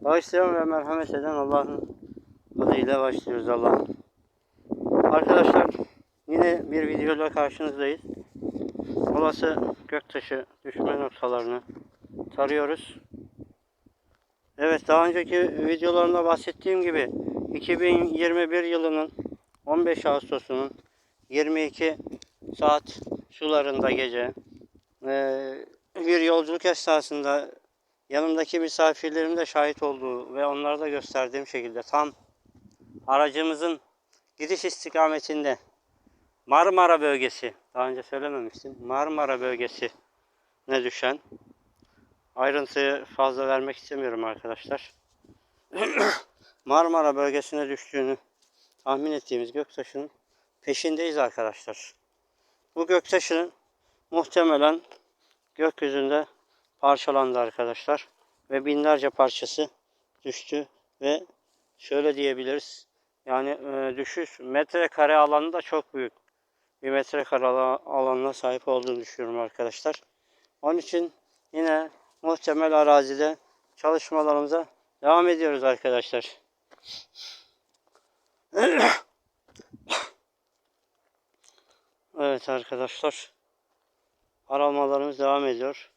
Bağışlayan ve merhamet eden Allah'ın adıyla başlıyoruz Allah'ım. Arkadaşlar yine bir videoyla karşınızdayız. Olası göktaşı düşme noktalarını tarıyoruz. Evet daha önceki videolarımda bahsettiğim gibi 2021 yılının 15 Ağustos'unun 22 saat sularında gece bir yolculuk esnasında yanımdaki misafirlerim de şahit olduğu ve onlara da gösterdiğim şekilde tam aracımızın gidiş istikametinde Marmara bölgesi, daha önce söylememiştim, Marmara bölgesi ne düşen ayrıntıyı fazla vermek istemiyorum arkadaşlar. Marmara bölgesine düştüğünü tahmin ettiğimiz göktaşının peşindeyiz arkadaşlar. Bu göktaşının muhtemelen gökyüzünde parçalandı arkadaşlar. Ve binlerce parçası düştü ve şöyle diyebiliriz. Yani e, düşüş metrekare alanı da çok büyük. Bir metrekare ala- alanına sahip olduğunu düşünüyorum arkadaşlar. Onun için yine muhtemel arazide çalışmalarımıza devam ediyoruz arkadaşlar. Evet arkadaşlar. Aramalarımız devam ediyor.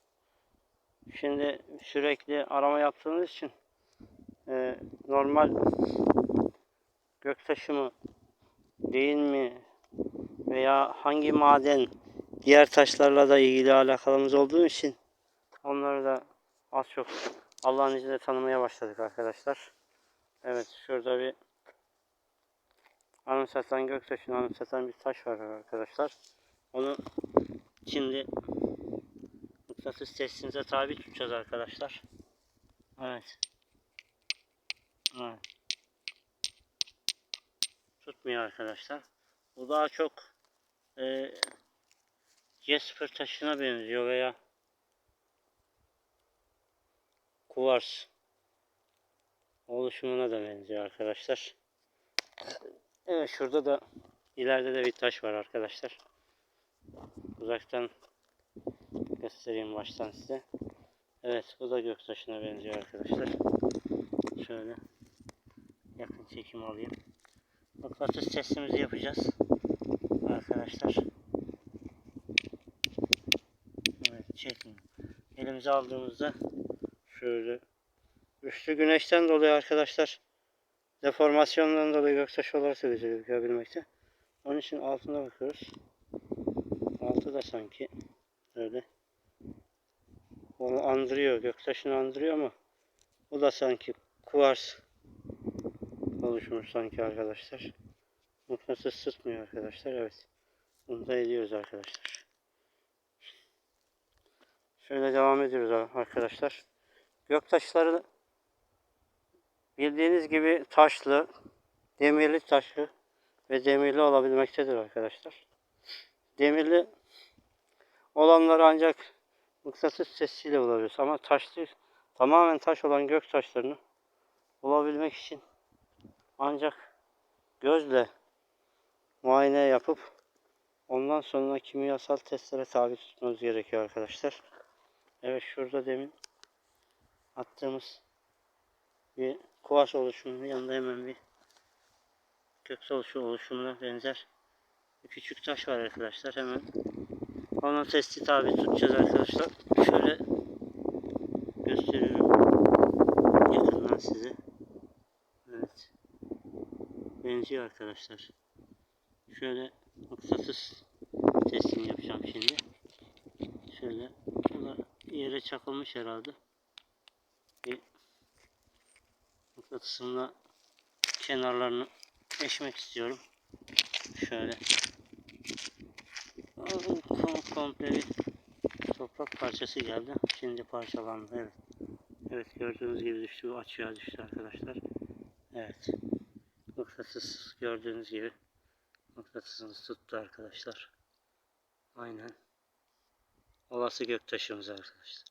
Şimdi sürekli arama yaptığımız için e, normal göktaşı mı değil mi veya hangi maden diğer taşlarla da ilgili alakalımız olduğu için onları da az çok Allah'ın izniyle tanımaya başladık arkadaşlar. Evet şurada bir anımsatan göktaşını anımsatan bir taş var arkadaşlar. Onu şimdi mıknatıs testimize tabi tutacağız arkadaşlar. Evet. Evet. Tutmuyor arkadaşlar. Bu daha çok e, Jasper taşına benziyor veya kuvars oluşumuna da benziyor arkadaşlar. Evet şurada da ileride de bir taş var arkadaşlar. Uzaktan göstereyim baştan size. Evet bu da göktaşına benziyor arkadaşlar. Şöyle yakın çekim alayım. Mıknatıs testimizi yapacağız. Arkadaşlar. Evet çekin. Elimize aldığımızda şöyle üstü güneşten dolayı arkadaşlar deformasyondan dolayı göktaşı olarak da gözükebilmekte. Onun için altına bakıyoruz. Altı da sanki öyle. Onu andırıyor, göktaşını andırıyor ama bu da sanki kuvars oluşmuş sanki arkadaşlar. Mıknatıs tutmuyor arkadaşlar. Evet. Bunu da ediyoruz arkadaşlar. Şöyle devam ediyoruz arkadaşlar. Göktaşları bildiğiniz gibi taşlı, demirli taşlı ve demirli olabilmektedir arkadaşlar. Demirli olanları ancak mıknatıs sesiyle bulabiliyoruz. Ama taşlı, tamamen taş olan gök taşlarını bulabilmek için ancak gözle muayene yapıp ondan sonra kimyasal testlere tabi tutmamız gerekiyor arkadaşlar. Evet şurada demin attığımız bir kuvars oluşumunun yanında hemen bir oluşu oluşumuna benzer bir küçük taş var arkadaşlar. Hemen onun testi tabi tutacağız arkadaşlar. Şöyle gösteriyorum yakından size. Evet. Benziyor arkadaşlar. Şöyle mıknatıs testini yapacağım şimdi. Şöyle yere çakılmış herhalde. Bir mıknatısımla kenarlarını eşmek istiyorum. Şöyle. Komple bir toprak parçası geldi. Şimdi parçalandı. Evet. Evet gördüğünüz gibi düştü. Açığa düştü arkadaşlar. Evet. Mıknatıs gördüğünüz gibi mıknatısımız tuttu arkadaşlar. Aynen. Olası göktaşımız arkadaşlar.